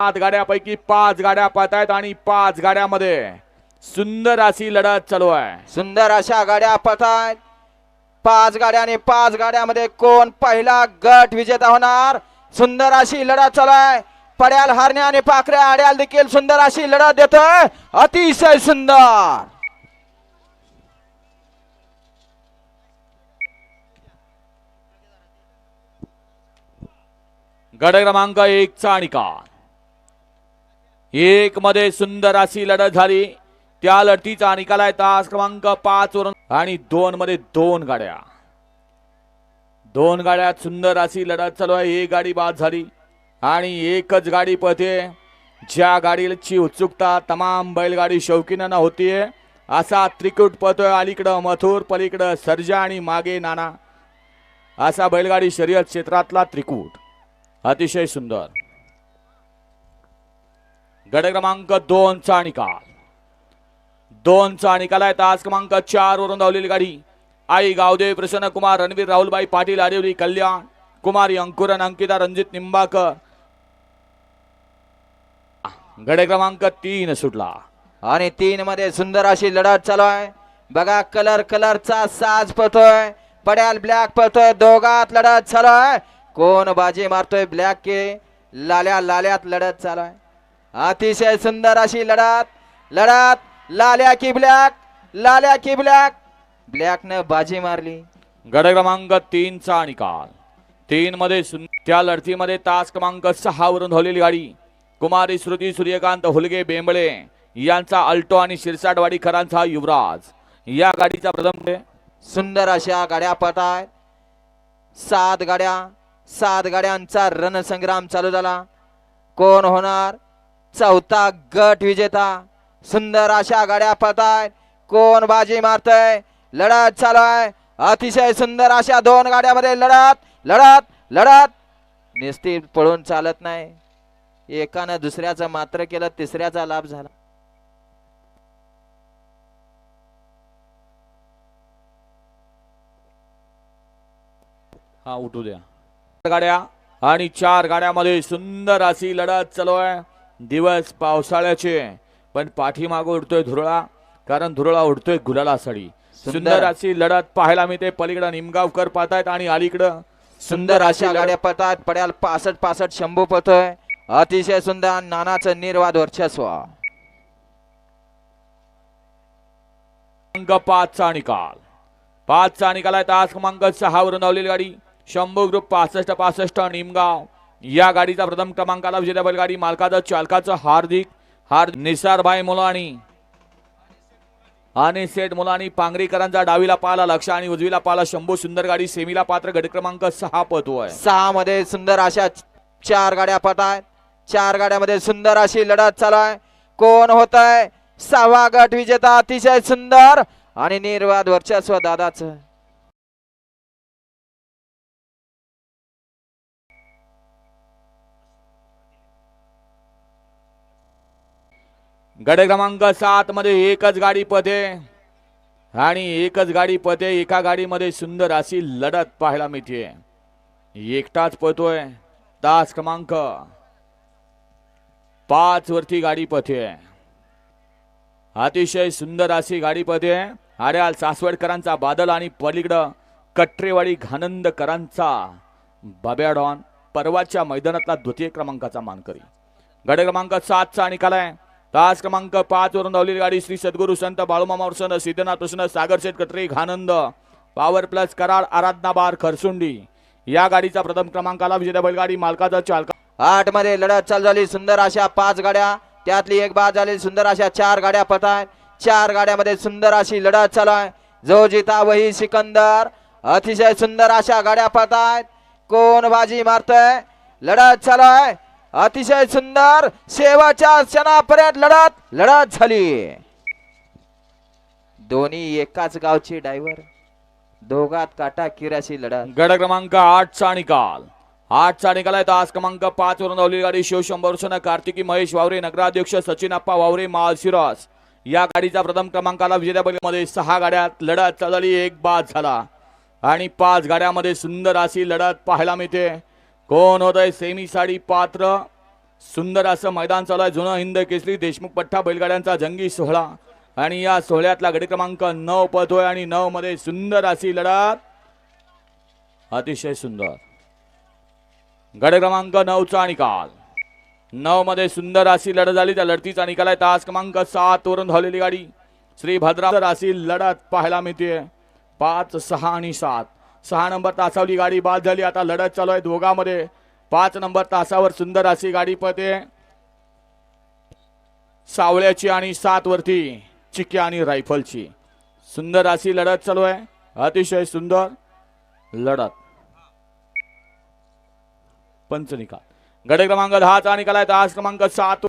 सात गाड्यापैकी पाच गाड्या पाहत आहेत आणि पाच गाड्यामध्ये सुंदर अशी लढत चालू आहे. सुंदर अशा गाड्या पळतायत. पाच गाड्या आणि पाच गाड्यामध्ये कोण पहिला गट विजेता होणार? सुंदर अशी लढत चालू आहे. पड्याल हारण्या आणि पाखऱ्या आड्याल देखील सुंदर अशी लढत देतोय. अतिशय सुंदर. गड क्रमांक एकचा निकाल. एक मध्ये सुंदर अशी लढत झाली. त्या लढतीचा निकाल आहे तास क्रमांक पाच वरून. आणि दोन मध्ये दोन गाड्या. दोन गाड्यात सुंदर अशी लढत चालू आहे. एक गाडी बाद झाली. आणि एकच गाडी पळते. ज्या गाडीची उत्सुकता तमाम बैलगाडी शौकीनं होतीये असा त्रिकूट पळतोय अलीकडं मथुर पलीकडं सर्जा आणि मागे नाना. असा बैलगाडी शर्यत क्षेत्रातला त्रिकूट. अतिशय सुंदर. गड क्रमांक दोनचा निकाल. दोनचा निकाल आहे. तास क्रमांक चार वरून धावलेली गाडी. आई गावदेव प्रसन्न कुमार रणवीर राहुलबाई पाटील आरेवली कल्याण कुमारी अंकुरन अंकिता रणजित निंबाकर गड क्रमांक तीन सुटला. आणि तीन मध्ये सुंदर अशी लढत चालू आहे. बघा कलर कलरचा साज पळतोय. पड्याल ब्लॅक पळतोय. दोघात लढत चालू आहे. कोण बाजी मारतोय ब्लॅक के? लाल्या लाल्यात लढत चालू आहे. अतिशय सुंदर अशी लढत लढत लाल्या की ब्लॅक लाल्या की ब्लॅक ब्लॅक न बाजी मारली. गड क्रमांक तीनचा निकाल तीन मध्ये त्या लढतीमध्ये तास क्रमांक सहा वरून धावलेली गाडी. कुमारी श्रुती सूर्यकांत हुलगे बेंबळे यांचा अल्टो आणि शिरसाटवाडीकरांचा युवराज. या गाडीचा प्रथम. सुंदर अशा गाड्या पळतायत सात गाड्या सात गाड्यांचा रणसंग्राम चालू झाला. कोण होणार? चौथा गट विजेता. सुंदर अशा गाड्या पळतायत कोण बाजी मारतय? लढत चालू आहे. अतिशय सुंदर अशा दोन गाड्यामध्ये लढत लढत लढत. निस्ती पळून चालत नाही. एकानं दुसऱ्याचं मात्र केलं तिसऱ्याचा लाभ झाला. हा उठू द्या. गाड्या आणि चार गाड्यामध्ये सुंदर अशी लढत चालू आहे. दिवस पावसाळ्याचे. पण पाठीमागं उडतोय धुरळा कारण धुरळा उडतोय गुलाला साडी सुंदर. अशी लढत पाहायला मिळते. पलीकडं निमगावकर पाहतायत आणि अलीकडं सुंदर अशा गाड्या पळतात पड्याल पासष्ट पासष्ट शंभू पळतोय अतिशय सुंदर नानाचं निर्वाद वर्चस्व. पाचचा निकाल. पाचचा निकाल आहे. तास क्रमांक सहा वरून धावलेली गाडी. शंभू ग्रुप पासष्ट पासष्ट निमगाव. या गाडीचा प्रथम क्रमांकाला विजेता बैलगाडी मालकाचा चालकाचं हार्दिक हार्द निसारभाई मुलानी. आणि सेठ मुलानी पांगरीकरांचा डावीला पाला लक्ष आणि उजवीला पाला शंभू सुंदर गाडी सेमीला पात्र गट क्रमांक सहा पतोय सहा मध्ये सुंदर अशा चार गाड्या पळतात चार गाड्यामध्ये सुंदर अशी लढत चालू आहे. कोण होत आहे सहावा गट विजेता अतिशय सुंदर आणि निर्वाद वर्चस्व दादाचं. गड क्रमांक सात मध्ये एकच गाडी पते आणि एकच गाडी पते एका गाडीमध्ये सुंदर अशी लढत पाहायला मिळते. एकटाच पळतोय तास क्रमांक पाच वरती गाडी पथे. अतिशय सुंदर अशी गाडी पथे. आड्याल सासवडकरांचा बादल आणि पलीकडं कट्रेवाडी घानंदकरांचा बाब्या डॉन परवाच्या मैदानातला द्वितीय क्रमांकाचा मानकरी. गड क्रमांक सातचा निकाल आहे. तास क्रमांक पाच वरून धावलेली गाडी श्री सद्गुरू संत बाळूमामा प्रसन्न सिद्धनाथ प्रसन्न Sagar Sheth Katre घानंद power plus Karad Aradhana bar Kharsundi. या गाडीचा प्रथम क्रमांकाला विजेता बैलगाडी मालकाचा चालका. आठमध्ये लढत चालू झाली सुंदर अशा पाच गाड्या. त्यातली एक बाद झाली सुंदर अशा चार गाड्या पळतात चार गाड्यामध्ये सुंदर अशी लढत चालू आहे. जो जिता वही सिकंदर. अतिशय सुंदर अशा गाड्या पळतात कोण बाजी मारतय? लढत चालू आहे. अतिशय सुंदर शेवाच्या क्षणापर्यंत लढत लढत झाली. दोन्ही एकाच गावची डायव्हर दोघात काटा किराशी लढत. गड क्रमांक आठचा निकाल आठचा निकाल आहे तास क्रमांक पाच वरून धावलेली गाडी शिवशंभर वर्षानं कार्तिकी महेश वावरे नगराध्यक्ष सचिन अप्पा वावरे माळशिरस. या गाडीचा प्रथम क्रमांकाला विजेत्या मध्ये सहा गाड्यात लढत. झाली एक बाद झाला. आणि पाच गाड्यामध्ये सुंदर अशी लढत पाहायला मिळते. कोण होत सेमी साडी पात्र? सुंदर असं मैदान चालू आहे. जुनं हिंद केसरी देशमुख पठ्ठा बैलगाड्यांचा जंगी सोहळा. आणि या सोहळ्यातला गडी क्रमांक नऊ पळतोय आणि नऊ मध्ये सुंदर अशी लढत. अतिशय सुंदर. गड क्रमांक नऊचा निकाल. नऊ मध्ये सुंदर अशी लढत झाली. त्या लढतीचा निकाल आहे. तास क्रमांक सात वरून धावलेली गाडी. श्री भद्रा अशी लढत पाहायला मिळते पाच सहा आणि सात. सहा नंबर तासावली गाडी बाद झाली. आता लढत चालू आहे दोघांमध्ये. पाच नंबर तासावर सुंदर अशी गाडी पळते. सावळ्याची आणि सात वरती चिक्या आणि रायफलची. सुंदर अशी लढत चालू आहे. अतिशय सुंदर लढत. पंच निकाल गड क्रमांक दहाचा निकाल आहे. तास क्रमांक सात.